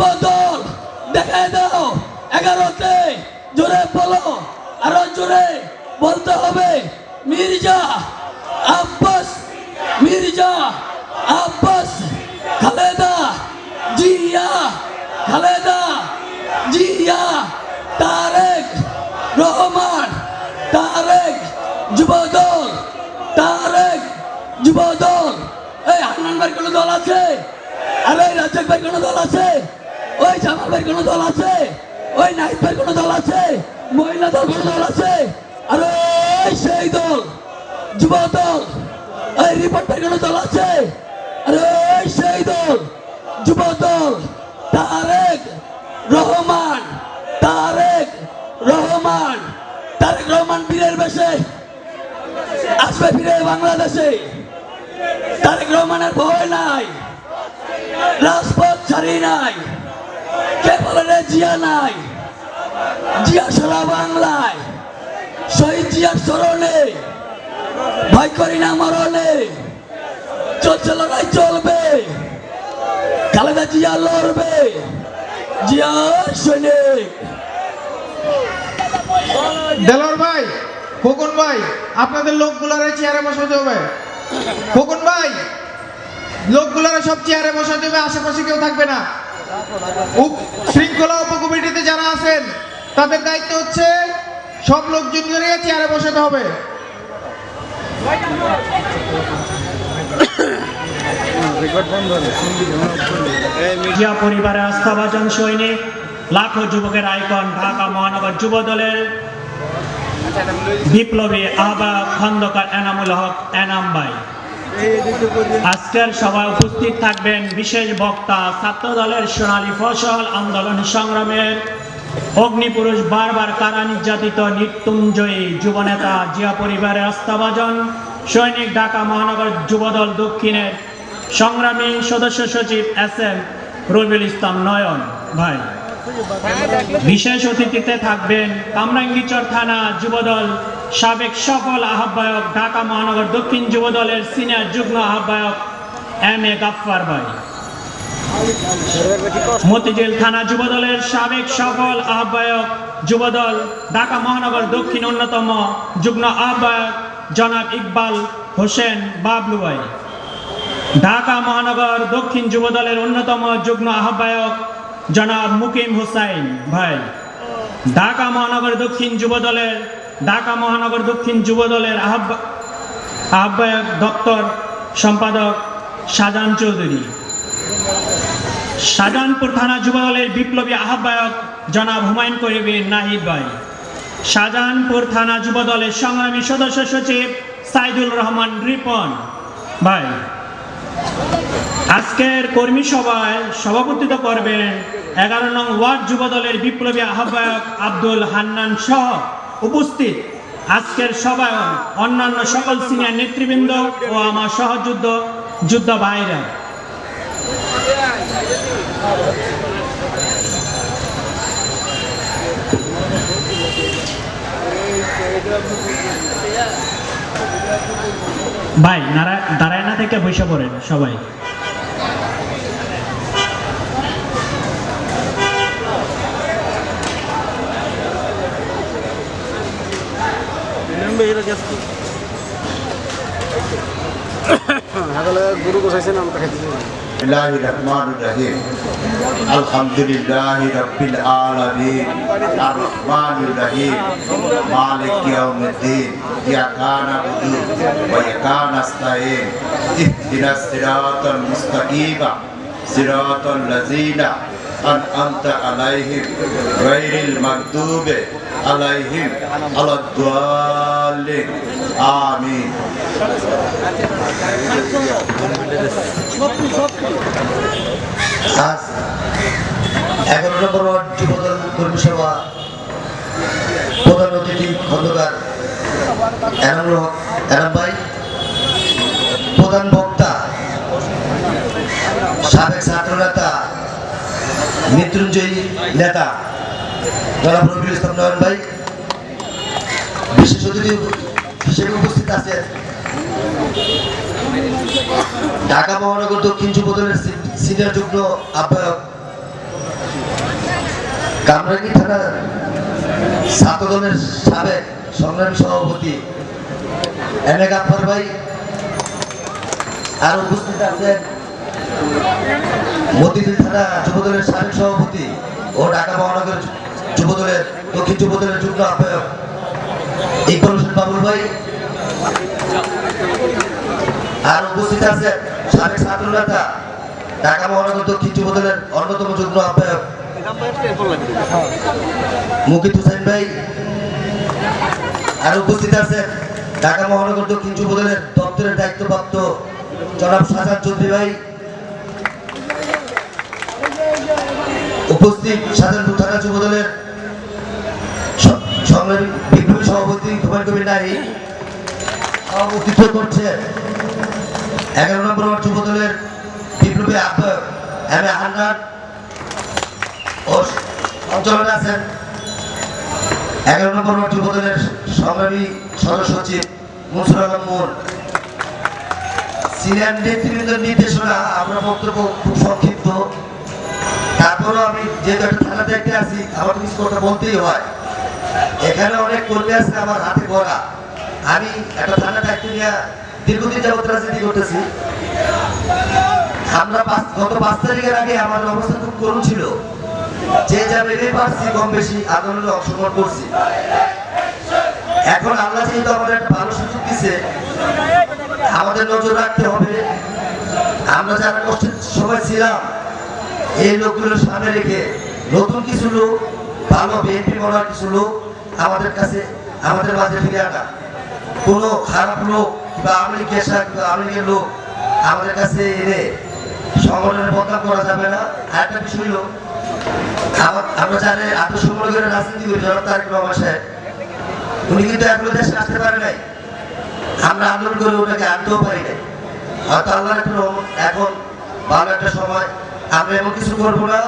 যুব দল দেখায় দাও। এগারোতে জোরে বলো, আরও জোরে বলতে হবে, মির্জা আব্বাস মির্জা আব্বাস, খালেদা জিয়া খালেদা জিয়া, তারেক রহমান, তারেক যুবদল তারেক যুবদল। এই হান্নান ভাই কোনো দল আছে? আরে রাজ্জাক ভাই কোনো দল আছে? ওই জামাল কোনো দল আছে? ওই ভাই কোনো দল আছে? মহিলা দল কোনো দল আছে? আর ওই সেই দল, যুব দল ওই রিপোর্ট কোনো দল আছে? আরে এই সেই দল, যুব দল, তারেক রহমান তারেক রহমান তারেক রহমান বীরের বেশে আসবে ফিরে বাংলাদেশে। তারেক রহমানের ভয় নাই, রাজপথ ছাড়ি নাই। কে বলে জিয়া নাই? জিয়া সারা বাংলায়। শহীদ জিয়ার স্মরণে। ভয় করি না, মরণে। চলছে লড়াই, চলবে। খালেদা জিয়া লড়বে। জিয়া সৈনিক। দেলোর ভাই, খোকন ভাই, আপনাদের লোকগুলারে চেয়ারে বসাতে হবে। খোকন ভাই, লোকগুলারে সব চেয়ারে বসাতে হবে, আশেপাশে কেউ থাকবে না। শৃঙ্খলা উপকমিটিতে যারা আছেন, তাদের দায়িত্ব হচ্ছে সব লোকজনকে চেয়ারে বসাতে হবে। জিয়া পরিবারের আস্থাভাজন সৈনিক, লাখো যুবকের আইকন ঢাকা মহানগর যুব দলের বিপ্লবী আহ্বায়ক খন্দকার এনামুল হক এনাম ভাই। আজকের সভায় উপস্থিত থাকবেন বিশেষ বক্তা ছাত্র দলের সোনালী ফসল আন্দোলন সংগ্রামের অগ্নিপুরুষ বারবার কারা নির্যাতিত মৃত্যুঞ্জয়ী যুবনেতা, জিয়া পরিবারের আস্থাভাজন, সৈনিক ঢাকা মহানগর যুবদল দক্ষিণের সংগ্রামী সদস্য সচিব এস এম রবিউল ইসলাম নয়ন ভাই। বিশেষ অতিথিতে থাকবেন কামরাঙ্গিচর থানা যুবদল সাবেক সফল আহ্বায়ক ঢাকা মহানগর দক্ষিণ যুবদলের সিনিয়র যুগ্ম আহ্বায়ক এম এ গাফফার ভাই। মতিঝিল থানা যুবদলের সাবেক সফল আহ্বায়ক যুবদল ঢাকা মহানগর দক্ষিণ অন্যতম যুগ্ম আহ্বায়ক জনাব ইকবাল হোসেন বাবলু ভাই। ঢাকা মহানগর দক্ষিণ যুবদলের অন্যতম যুগ্ম আহ্বায়ক জনাব মুকিম হুসাইন ভাই। ঢাকা মহানগর দক্ষিণ যুবদলের ঢাকা মহানগর দক্ষিণ যুবদলের আহ্বা- আহ্বায়ক দপ্তর সম্পাদক শাহজাহান চৌধুরী। শাহজাহানপুর থানা যুবদলের বিপ্লবী আহ্বায়ক জনাব হুমায়ুন করিবিন নাহিদ ভাই। শাহজাহানপুর থানা যুবদলের সংগ্রামী সদস্য সচিব সাইদুল রহমান রিপন ভাই। আজকের কর্মী সভায় সভাপতিত্ব করবেন এগারো নং ওয়ার্ড যুবদলের বিপ্লবী আহ্বায়ক আব্দুল হান্নান সহ উপস্থিত আজকের সবাই অন্যান্য সকল সিনিয়র নেতৃবৃন্দ ও আমার সহযুদ্ধ যুদ্ধ ভাইরা। ভাই দাঁড়ায় না থেকে বসে পড়েন সবাই। الله الرحمن الرحيم الحمد لله رب العالمين الرحمن الرحيم مالك يوم الدين إياك نعبد وإياك نستعين اهدنا الصراط المستقيم صراط الذين أنعمت عليهم غير المغضوب আলাইহিম আলাদ্দালিন আমিন। আজ এগারো নম্বর ওয়ার্ড যুবদল কর্মী সভা প্রধান অতিথি খন্দকার এনামুল হক, এনাম ভাই, প্রধান বক্তা সাবেক ছাত্র নেতা মৃত্যুঞ্জয়ী নেতা জনাব রবিউল ইসলাম নয়ন ভাই, বিশেষ অতিথি হিসেবে উপস্থিত আছেন ঢাকা মহানগর দক্ষিণ যুবদলের সি- সিনিয়র যুগ্ম আহ্বায়ক কামরাঙ্গি থানা ছাত্র দলের সাবেক সংগ্রামী সভাপতি এম এ গাফার ভাই, আর উপস্থিত আছেন মতিঝিল থানা যুবদলের সাবেক সভাপতি ও ঢাকা মহানগর যুবদলের, দক্ষিণ যুবদলের যুগ্ম আহ্বায়ক ইকবাল হোসেন বাবুল ভাই। আর উপস্থিত আছেন সাবেক ছাত্র নেতা ঢাকা মহানগর দক্ষিণ যুবদলের অন্যতম যুগ্ম আহ্বায়ক মুকিত হুসাইন ভাই। আর উপস্থিত আছেন ঢাকা মহানগর দক্ষিণ যুবদলের দপ্তরের দায়িত্বপ্রাপ্ত জনাব শাহজাদ চৌধুরী ভাই। উপস্থিত শাহজাদপুর থানা যুবদলের বিপ্লবী সভাপতি হুমায়ুন কবির নারী সভাপতিত্ব করছে এগারো নম্বর ওয়ার্ড যুবদলের বিপ্লবী আহ্বায়ক এম এ হান্নান ও সঞ্চালনে আছেন। এগারো নম্বর ওয়ার্ড যুবদলের সংগ্রামী সদস্য সচিব মুসুর আলম মোর সিনিয়র নেতৃবৃন্দের নির্দেশনা আমরা বক্তব্য খুব সংক্ষিপ্ত। তারপরেও আমি যেহেতু একটা থানা দেখতে আছি আমার কিছু কথা বলতেই হয়। এখানে অনেক কর্মী আছে আমার হাতে গড়া আমি একটা থানা নিয়ে দীর্ঘদিন যাবত রাজনীতি করতেছি। আমরা গত পাঁচ তারিখের আগে আমার অবস্থা খুব করুণ ছিল। যে যা মেনে পারছি, কম বেশি আন্দোলনে অংশগ্রহণ করছি। এখন আল্লাহ যেহেতু আমাদের একটা ভালো সুযোগ দিচ্ছে আমাদের নজর রাখতে হবে। আমরা যারা কষ্টের সময় ছিলাম এই লোকগুলো সামনে রেখে নতুন কিছু লোক, ভালো বিএনপি মনার কিছু লোক আমাদের কাছে, আমাদের মাঝে ফিরে আনা। কোনো খারাপ লোক কিংবা আওয়ামী লীগ গেসা কিংবা আওয়ামী লীগের লোক আমাদের কাছে এনে সংগঠনের বদনাম করা যাবে না। আর একটা বিষয় হলো, আমার- জানি আত্মসমর্পণ করে রাজনীতি করি জনতা তারেক রহমান সাহেব, উনি কিন্তু এখনও দেশে আসতে পারে নাই। আমরা আন্দোলন করে ওটাকে আনতেও পারি নাই। হয়তো আল্লাহ এখন ভালো একটা সময় আমরা এমন কিছু করব না,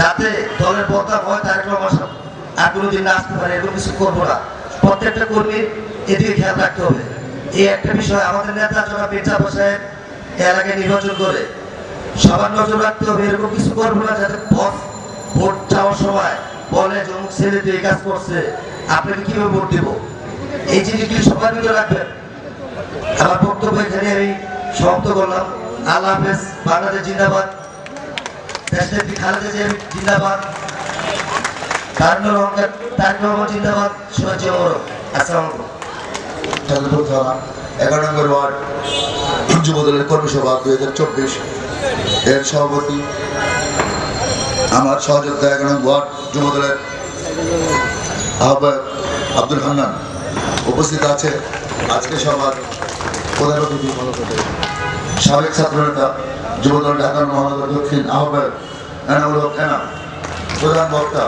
যাতে দলের বদনাম হয় তারেক সাহেব আর কোনোদিন না আসতে পারে, এরকম কিছু করব না। প্রত্যেকটা কর্মীর এদিকে খেয়াল রাখতে হবে। এই একটা বিষয় আমাদের নেতা জনাব মির্জা সাহেব এর আগে নির্বাচন করে, সবার নজর রাখতে হবে, এরকম কিছু করব না, যাতে ভোট ভোট চাওয়ার সময় বলে অমুক ছেলে তো এই কাজ করছে, আপনাকে কীভাবে ভোট দেবো? এই জিনিসগুলি সবার ভিতরে রাখবেন? আমার বক্তব্য এখানে আমি সমাপ্ত করলাম। আল্লাহ হাফেজ, বাংলাদেশ জিন্দাবাদ। দেশনেত্রী খালেদা জিন্দাবাদ। এগারো নম্বর ওয়ার্ড যুবদলের কর্মী সভা দুই হাজার চব্বিশ। এর সভাপতি আমার সহযোদ্ধা নম্বর ওয়ার্ড যুবদলের আহ্বায়ক আব্দুল হান্নান উপস্থিত আছে। আজকে সভার প্রধান অতিথি সাবেক ছাত্রনেতা যুবদল ঢাকা মহানগর দক্ষিণ আহ্বায়ক এনামুল হক এনাম, প্রধান বক্তা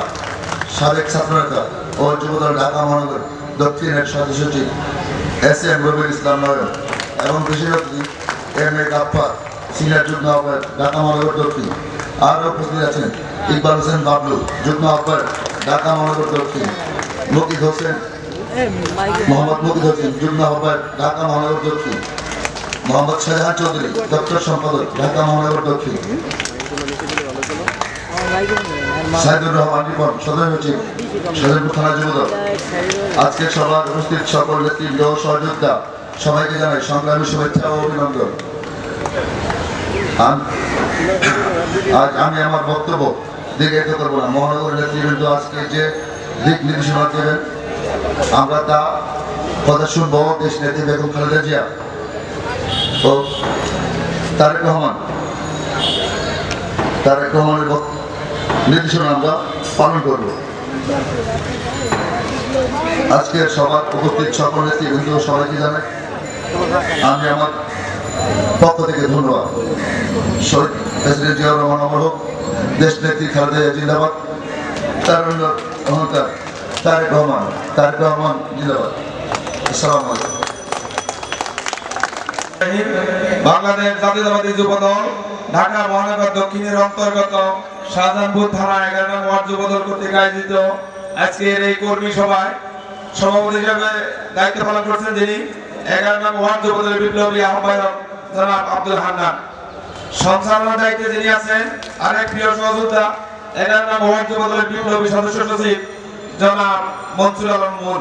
সাবেক ছাত্রনেতা ও যুবদল ঢাকা মহানগর দক্ষিণের সদস্য সচিব এস এম রবির ইসলাম নয়ন এবং বিশেষ অতিথি এম এ গাফার সিনিয়র যুগ্ম আহ্বায়ক ঢাকা মহানগর দক্ষিণ। আরও উপস্থিত আছেন ইকবাল হোসেন বাবলু, যুগ্ম আহ্বায়ক ঢাকা মহানগর দক্ষিণ। মুকিদ হোসেন, মোহাম্মদ মুকিদ হোসেন, যুগ্ম আহ্বায়ক ঢাকা মহানগর দক্ষিণ। মোহাম্মদ শাহজাহান চৌধুরী, দপ্তর সম্পাদক, ঢাকা মহানগর দক্ষিণ। সাইদুর রহমান রিপন, সদর সচিব, সদরপুর থানা যুবদল আজকের সভার উপস্থিত সকল নেতৃবৃন্দ ও সহযোদ্ধা, সবাইকে জানাই সংগ্রামী শুভেচ্ছা ও অভিনন্দন। আজ আমি আমার বক্তব্য দীর্ঘায়িত করব না। মহানগর নেতৃবৃন্দ আজকে যে দিক নির্দেশনা দেবেন, আমরা তা কথা শুনব দেশ নেত্রী বেগম খালেদা জিয়া। ও তারেক রহমান। তারেক রহমানের নির্দেশনা আমরা পালন করব। আজকের সবার উপস্থিত সকল নেতৃবৃন্দ সবাইকে জানাই, আমি আমার পক্ষ থেকে ধন্যবাদ। শহীদ প্রেসিডেন্ট জিয়াউর রহমান অমর হোক দেশ নেত্রী খালেদা জিন্দাবাদ তার অহংকার, তারেক রহমান তারেক রহমান জিন্দাবাদ। আসসালামু আলাইকুম। বাংলাদেশ জাতীয়তাবাদী যুবদল, ঢাকা মহানগর দক্ষিণের অন্তর্গত শাহজাহানপুর থানা এগারো নং ওয়ার্ড যুবদল কর্তৃক আয়োজিত আজকের এই কর্মী সভায় সভাপতি হিসেবে দায়িত্ব পালন করছেন যিনি এগারো নং ওয়ার্ড যুবদলের বিপ্লবী আহ্বায়ক জনাব আব্দুল হান্নান। সঞ্চালনার দায়িত্বে যিনি আছেন, আরেক প্রিয় সহযোদ্ধা এনার নাম ওয়ার্ড যুব দলের বিপ্লবী সদস্য সচিব জনাব মনসুর আলম মুন।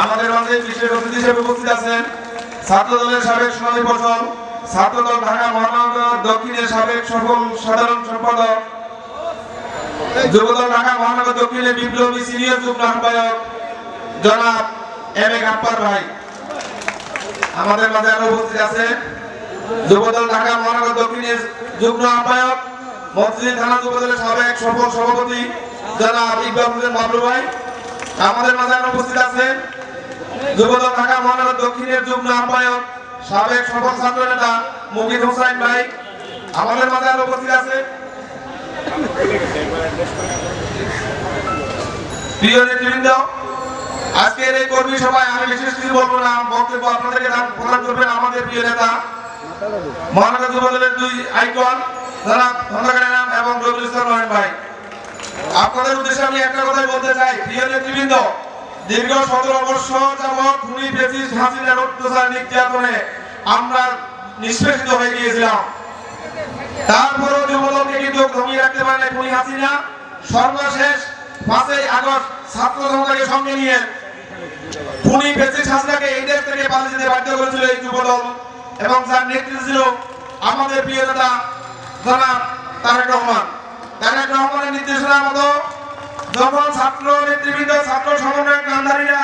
আমাদের মাঝে বিশেষ অতিথি হিসেবে উপস্থিত আছেন ছাত্র দলের সাবেক সোনালী ফসল ছাত্রদল ঢাকা মহানগর দক্ষিণের সাবেক সফল সাধারণ সম্পাদক, যুবদল ঢাকা মহানগর দক্ষিণের বিপ্লবী সিনিয়র যুগ্ম আহ্বায়ক, জনাব এম এ গাপ্পার ভাই। আমাদের মাঝে আরও উপস্থিত আছে যুবদল ঢাকা মহানগর দক্ষিণের যুগ্ম আহ্বায়ক মসজিদ থানা যুবদলের সাবেক সফল সভাপতি, জনাব ইকবাল হোসেন বাবলু ভাই। আমাদের মাঝে আরও উপস্থিত আছে যুবদল ঢাকা মহানগর দক্ষিণের যুগ্ম আহ্বায়ক সাবেক সফল ছাত্র নেতা মুকিদ হোসাইন ভাই, আমাদের মাঝে আরও উপস্থিত আছে। প্রিয় নেতৃবৃন্দ, আজকের এই কর্মী সভায় আমি বিশেষ কিছু বলব না, বক্তব্য আপনাদেরকে দান- প্রদান করবেন আমাদের প্রিয় নেতা। মহানগর যুবদলের দুই আইকন যারা খন্দকার এবং রবিউল ভাই। আপনাদের উদ্দেশ্যে আমি একটা কথাই বলতে চাই, প্রিয় নেতৃবৃন্দ দীর্ঘ সতেরো বছর যাবৎ খুনি ব্রিটিশ হাসিনার অত্যাচার নির্যাতনে আমরা নিষ্পেষিত হয়ে গিয়েছিলাম। তারপরেও যুবদলকে কিন্তু ধমিয়ে রাখতে পারে খুনি হাসিনা। সর্বশেষ পাঁচই আগস্ট ছাত্র জনতাকে সঙ্গে নিয়ে খুনি ব্রিটিশ হাসিনাকে এই দেশ থেকে পালিয়ে যেতে বাধ্য করেছিল এই যুবদল এবং যার নেতৃত্ব ছিল আমাদের প্রিয় নেতা জনাব তারেক রহমান। তারেক রহমানের নির্দেশনা মতো যখন ছাত্র নেতৃবৃন্দ, ছাত্র সমন্বয়ক গান্ধারীরা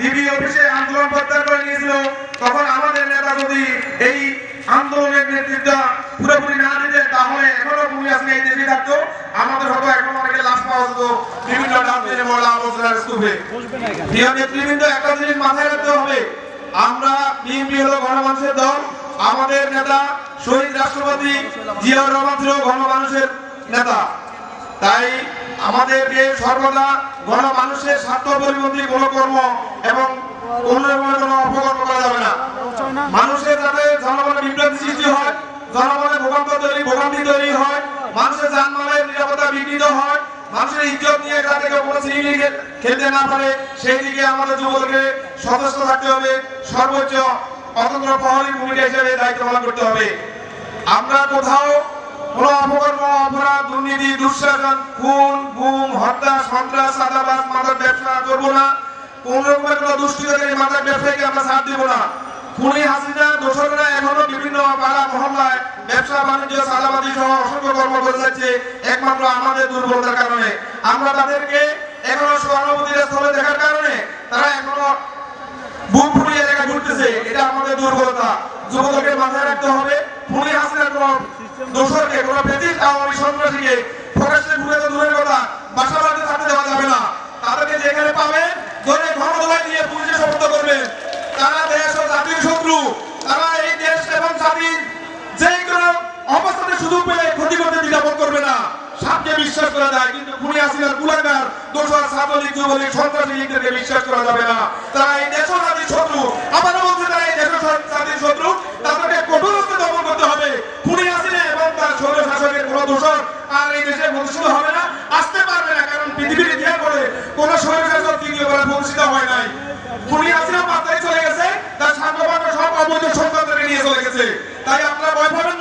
ডিবি অফিসে আন্দোলন প্রত্যাহার করে নিয়েছিল, তখন আমাদের নেতা যদি এই আন্দোলনের নেতৃত্ব পুরোপুরি না দিতে, তাহলে এখনও ভূমি আসলে এই দেশে থাকতো। আমাদের হয়তো এখন অনেকে লাশ পাওয়া যেত বিভিন্ন ডাস্টবিনে ময়লা আবর্জনার স্তূপে। প্রিয় নেতৃবৃন্দ, একটা জিনিস মাথায় রাখতে হবে। আমরা বিএনপি হলো গণমানুষের দল, আমাদের নেতা শহীদ রাষ্ট্রপতি জিয়াউর রহমান ছিল গণমানুষের নেতা। তাই আমাদেরকে সর্বদা গণমানুষের স্বার্থ পরিপন্থী কোনো কর্ম এবং কোনো রকমের কোনো অপকর্ম করা যাবে না। মানুষের যাতে জনগণের বিভ্রান্তি সৃষ্টি হয়, জনগণের ভোগান্ত তৈরি, ভোগান্তি তৈরি হয়, মানুষের যানবাহনের নিরাপত্তা বিঘ্নিত হয়, মানুষের ইজ্জত নিয়ে যাতে কেউ কোনো শ্রেণি খেলতে না পারে, সেই দিকে আমাদের যুবককে সদস্য থাকতে হবে, সর্বোচ্চ অতন্ত্র প্রহরীর ভূমিকা হিসেবে দায়িত্ব পালন করতে হবে। আমরা কোথাও বিভিন্ন ব্যবসা বাণিজ্য সাদাবাদী সহ একমাত্র আমাদের দুর্বলতার কারণে আমরা তাদেরকে এখনও স্থলে দেখার কারণে তারা এখনও বুক ফুলিয়ে জায়গা ঘুরতেছে। এটা আমাদের দুর্বলতা। যুবকদের মাথায় রাখতে হবে। খুনি হাসিনার দোষরকে কোনো ব্রিটিশ আওয়ামী সন্ত্রাসীকে ফরেস্টে ঢুকে তো দূরের কথা, বাসা বাড়িতে থাকতে দেওয়া যাবে না। তাদেরকে যেখানে পাবে ধরে ঘনদোলাই দিয়ে পুলিশে সমর্থ করবে তারা দেশ ও জাতির শত্রু তারা এই দেশ এবং জাতির যে কোনো অবস্থানে সুযোগ পেলে ক্ষতি করতে দ্বিধাবোধ করবে না সাপকে বিশ্বাস করা যায় কিন্তু খুনি হাসিনার কুলাঙ্গার দোষর ছাত্রলীগ যুবলীগ সন্ত্রাসী লীগদেরকে বিশ্বাস করা যাবে না তারা এই দেশ ও জাতির শত্রু আবারও বলছে তারা এই দেশ ও জাতির শত্রু তাদেরকে কঠোর হস্তে দমন করতে হবে খুনি হাসিনা এবং তার স্বৈর শাসকের কোনো দোষর আর এই দেশে প্রতিষ্ঠিত হবে না আসতে পারবে না কারণ পৃথিবীর ইতিহাস বলে কোন সরকার দ্বিতীয়বার প্রতিষ্ঠিত হয় নাই। খুনি মাত্রায় চলে গেছে, তার সাংবাদিক সব অবৈধ সন্তানদেরকে নিয়ে চলে গেছে। তাই আপনারা ভয় পাবেন